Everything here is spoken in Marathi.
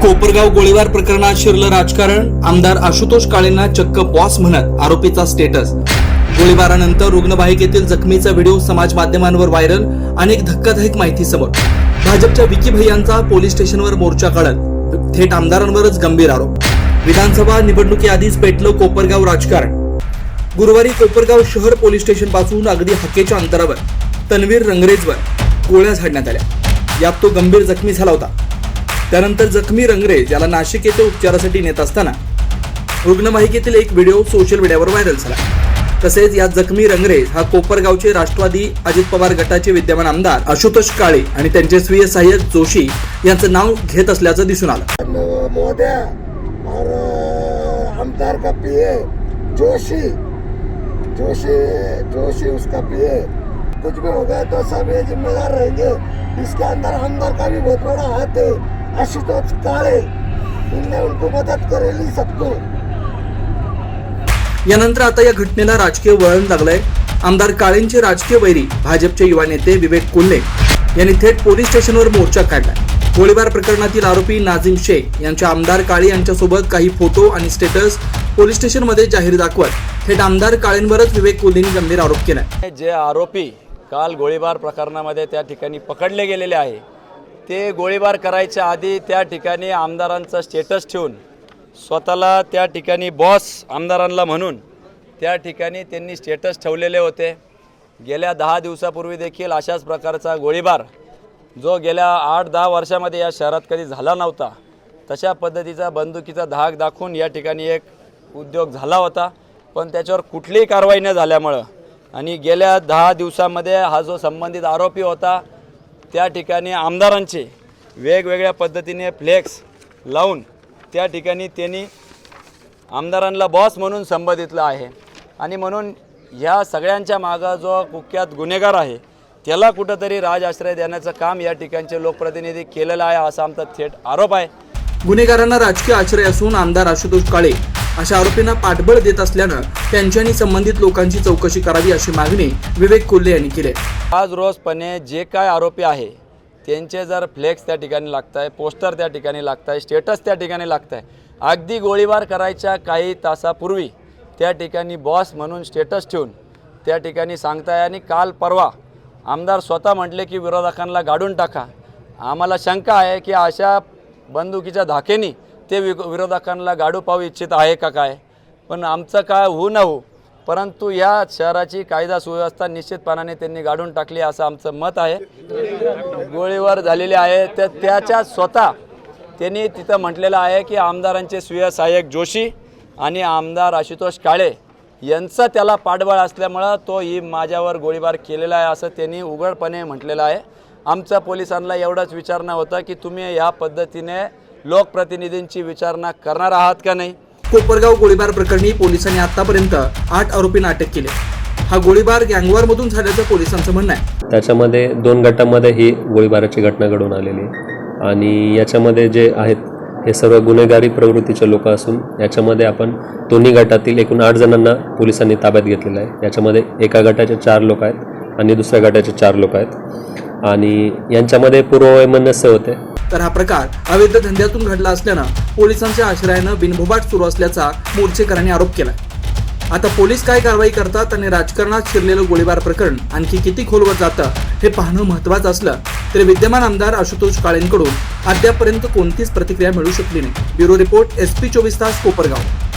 कोपरगाव गोळीबार प्रकरणात शिरलं राजकारण. आमदार आशुतोष काळेंना चक्क बॉस म्हणत आरोपीचा स्टेटस. गोळीबारानंतर रुग्णवाहिकेतील जखमीचा व्हिडिओ समाज माध्यमांवर व्हायरल. अनेक धक्कादायक माहिती समोर. भाजपच्या विकी भैयांचा पोलीस स्टेशनवर मोर्चा काढत. थेट आमदारांवरच गंभीर आरोप. विधानसभा निवडणुकीआधीच पेटलं कोपरगाव राजकारण. गुरुवारी कोपरगाव शहर पोलीस स्टेशनपासून अगदी हक्केच्या अंतरावर तन्वीर रंगरेजवर गोळ्या झाडण्यात आल्या. यात तो गंभीर जखमी झाला होता. त्यानंतर जखमी रंगरे ज्याला नाशिक येथे उपचारासाठी नेत असताना रुग्णवाहिकेतील एक व्हिडिओ सोशल मीडियावर व्हायरल झाला. तसेच या जखमी रंगरे हा कोपरगावचे राष्ट्रवादी अजित पवार गटाचे विद्यमान आमदार आशुतोष काळे आणि त्यांचे स्वीय सहाय्यक जोशी यांचं नाव घेत असल्याचं दिसून आलं. महोदय और आमदार का पीए जोशी. जोशी जोशी उसका पीए. कुछ भी हो गया तो सब ये जिम्मेदार रहेंगे। इसके अंदर आमदार का भी बहुत बड़ा हाथ है। आशुतोष काले इनने उनको मदद करेली सबको यानंतर आता या घटनेला राजकीय वळण लागलंय. आमदार काळेंचे राजकीय वैरी भाजपचे युवा नेते विवेक कोल्हे यांनी थेट पोलीस स्टेशनवर मोर्चा काढला गोळीबार प्रकरणातील आरोपी नाझिम शेख यांच्या आमदार काळे यांच्यासोबत काही फोटो आणि स्टेटस पोलीस स्टेशनमध्ये जाहीर दाखवत थेट आमदार काळेंवरच विवेक कोल्हेंनी गंभीर आरोप केलाय. जे आरोपी काल गोळीबार प्रकरणामध्ये त्या ठिकाणी पकडले गेलेले आहे ते गोळीबार करायच्या आधी त्या ठिकाणी आमदारांचा स्टेटस ठेवून स्वतःला त्या ठिकाणी बॉस आमदारांना म्हणून त्या ठिकाणी त्यांनी स्टेटस ठेवलेले होते. गेल्या दहा दिवसापूर्वी देखील अशाच प्रकारचा गोळीबार जो गेल्या आठ दहा वर्षामध्ये या शहरात कधी झाला नव्हता तशा पद्धतीचा बंदुकीचा धाक दाखवून या ठिकाणी एक उद्योग झाला होता. पण त्याच्यावर कुठलीही कारवाई न झाल्यामुळं आणि गेल्या दहा दिवसामध्ये हा जो संबंधित आरोपी होता त्या ठिकाणी आमदारांचे वेगवेगळ्या पद्धतीने फ्लेक्स लावून त्या ठिकाणी त्यांनी आमदारांना बॉस म्हणून संबोधितलं आहे. आणि म्हणून ह्या सगळ्यांच्या मागा जो कुख्यात गुन्हेगार आहे त्याला कुठंतरी राज आश्रय देण्याचं काम या ठिकाणचे लोकप्रतिनिधी केलेलं आहे असा आमचा थेट आरोप आहे. गुन्हेगारांना राजकीय आश्रय असून आमदार आशुतोष काळे अशा आरोपींना पाठबळ देत असल्यानं त्यांच्यानी संबंधित लोकांची चौकशी करावी अशी मागणी विवेक कोल्हे यांनी केली आज रोजपणे जे काय आरोपी आहे त्यांचे जर फ्लेक्स त्या ठिकाणी लागत आहे पोस्टर त्या ठिकाणी लागत आहे स्टेटस त्या ठिकाणी लागत आहे अगदी गोळीबार करायच्या काही तासापूर्वी त्या ठिकाणी बॉस म्हणून स्टेटस ठेवून त्या ठिकाणी सांगताय आणि काल परवा आमदार स्वतः म्हटले की विरोधकांना गाडून टाका. आम्हाला शंका आहे की अशा बंदुकीच्या धाकेनी ते वि विरोधकांना गाडू पाहू इच्छित आहे का काय? पण आमचं काय होऊ न हो परंतु या शहराची कायदा सुव्यवस्था निश्चितपणाने त्यांनी गाडून टाकली असं आमचं मत आहे. गोळीबार झालेले आहे. तर त्याच्या स्वतः त्यांनी तिथं म्हटलेलं आहे की आमदारांचे स्वीय सहाय्यक जोशी आणि आमदार आशुतोष काळे यांचं त्याला पाठबळ असल्यामुळं तो ही माझ्यावर गोळीबार केलेला आहे असं त्यांनी उघडपणे म्हटलेलं आहे. आमच्या पोलिसांना एवढंच विचारणं होतं की तुम्ही या पद्धतीने लोकप्रतिनिधींची विचारणा करणार आहात का नाही? कोपरगाव गोळीबार प्रकरणी पोलिसांनी आतापर्यंत आठ आरोपींना अटक केली. हा गोळीबार गँगवॉर मधून झाल्याचं पोलिसांचं म्हणणं आहे. त्याच्यामध्ये दोन गटामध्ये ही गोळीबाराची घटना घडून आलेली आहे. आणि याच्यामध्ये जे आहेत हे सर्व गुन्हेगारी प्रवृत्तीचे लोक असून याच्यामध्ये आपण दोन्ही गटातील एकूण आठ जणांना पोलिसांनी ताब्यात घेतलेलं आहे. याच्यामध्ये एका गटाचे चार लोक आहेत आणि दुसऱ्या गटाचे चार लोक आहेत. आणि यांच्यामध्ये पूर्ववैमनस्य होते. तर हा प्रकार अवैध धंद्यातून घडला असल्यानं पोलिसांच्या आश्रयानं बिनभोबाट सुरू असल्याचा मोर्चेकरांनी आरोप केला आता पोलीस काय कारवाई करतात आणि राजकारणात शिरलेलं गोळीबार प्रकरण आणखी किती खोलवर जातं हे पाहणं महत्वाचं असलं तरी विद्यमान आमदार आशुतोष काळेंकडून अद्यापपर्यंत कोणतीच प्रतिक्रिया मिळू शकली नाही. ब्युरो रिपोर्ट एस पी चोवीस तास कोपरगाव.